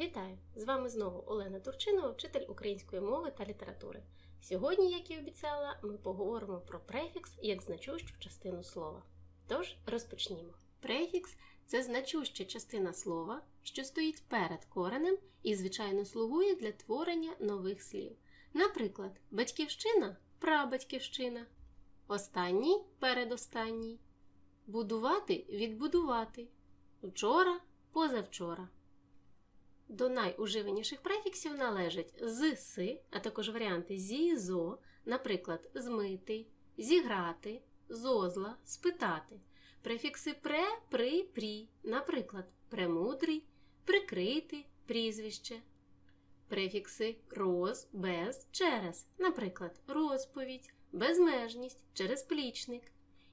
Вітаю! З вами знову Олена Турчинова, вчитель української мови та літератури. Сьогодні, як і обіцяла, ми поговоримо про префікс як значущу частину слова. Тож розпочнімо. Префікс це значуща частина слова, що стоїть перед коренем і, звичайно, слугує для творення нових слів. Наприклад, батьківщина прабатьківщина, останній передостанній, будувати відбудувати, вчора позавчора. До найуживаніших префіксів належать з си, а також варіанти зі зо, наприклад, змити, зіграти, зозла, спитати. Префікси пре, при, прі, наприклад, премудрий, прикрити, прізвище. Префікси роз, без, через, наприклад, розповідь, безмежність, через плічник.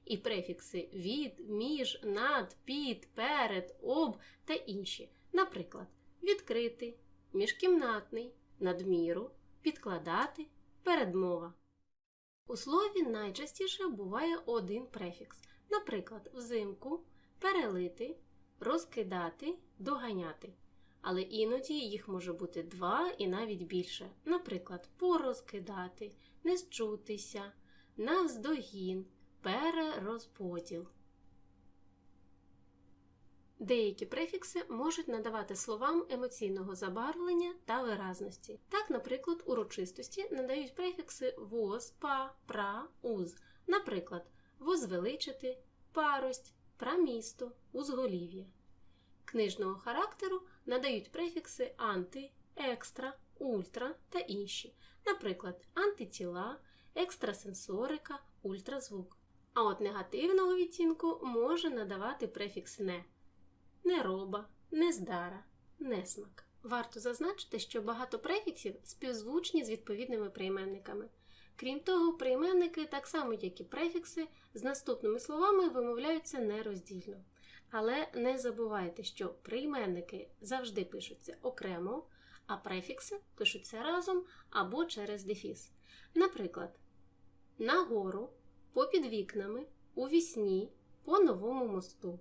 І префікси від, між, над, під, перед, об та інші, наприклад, відкрити, міжкімнатний, надміру, підкладати, передмова. У слові найчастіше буває один префікс, наприклад, взимку, перелити, розкидати, доганяти. Але іноді їх може бути два і навіть більше, наприклад, порозкидати, не зчутися, навздогін, перерозподіл. Деякі префікси можуть надавати словам емоційного забарвлення та виразності. Так, наприклад, урочистості надають префікси воз, па, пра, уз. Наприклад, возвеличити, парость, прамісто, узголів'я. Книжного характеру надають префікси анти, екстра, ультра та інші, наприклад, антитіла, екстрасенсорика, ультразвук. А от негативного відтінку може надавати префікс не нероба, нездара, несмак. Варто зазначити, що багато префіксів співзвучні з відповідними прийменниками. Крім того, прийменники, так само як і префікси, з наступними словами вимовляються нероздільно. Але не забувайте, що прийменники завжди пишуться окремо, а префікси пишуться разом або через дефіс. Наприклад, нагору, попід вікнами, у вісні, по новому мосту.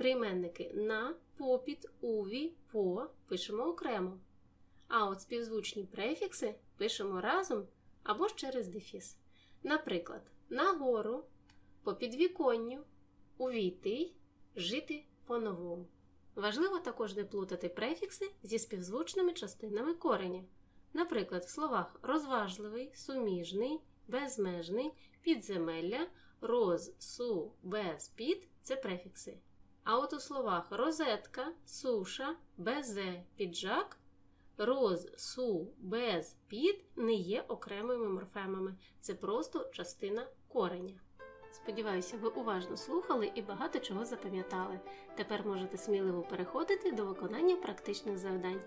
Прийменники на, попід, уві, по пишемо окремо. А от співзвучні префікси пишемо разом або ж через дефіс. Наприклад, нагору, по підвіконню, увійти, жити по-новому. Важливо також не плутати префікси зі співзвучними частинами кореня. Наприклад, в словах розважливий, суміжний, безмежний, підземелля, роз, су, без, під це префікси. А от у словах розетка, суша, безе, піджак, роз, су, без, під не є окремими морфемами. Це просто частина кореня. Сподіваюся, ви уважно слухали і багато чого запам'ятали. Тепер можете сміливо переходити до виконання практичних завдань.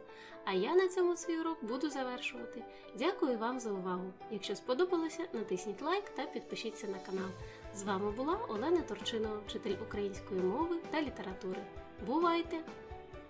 А я на цьому свій урок буду завершувати. Дякую вам за увагу! Якщо сподобалося, натисніть лайк та підпишіться на канал. З вами була Олена Турчинова, вчитель української мови та літератури. Бувайте!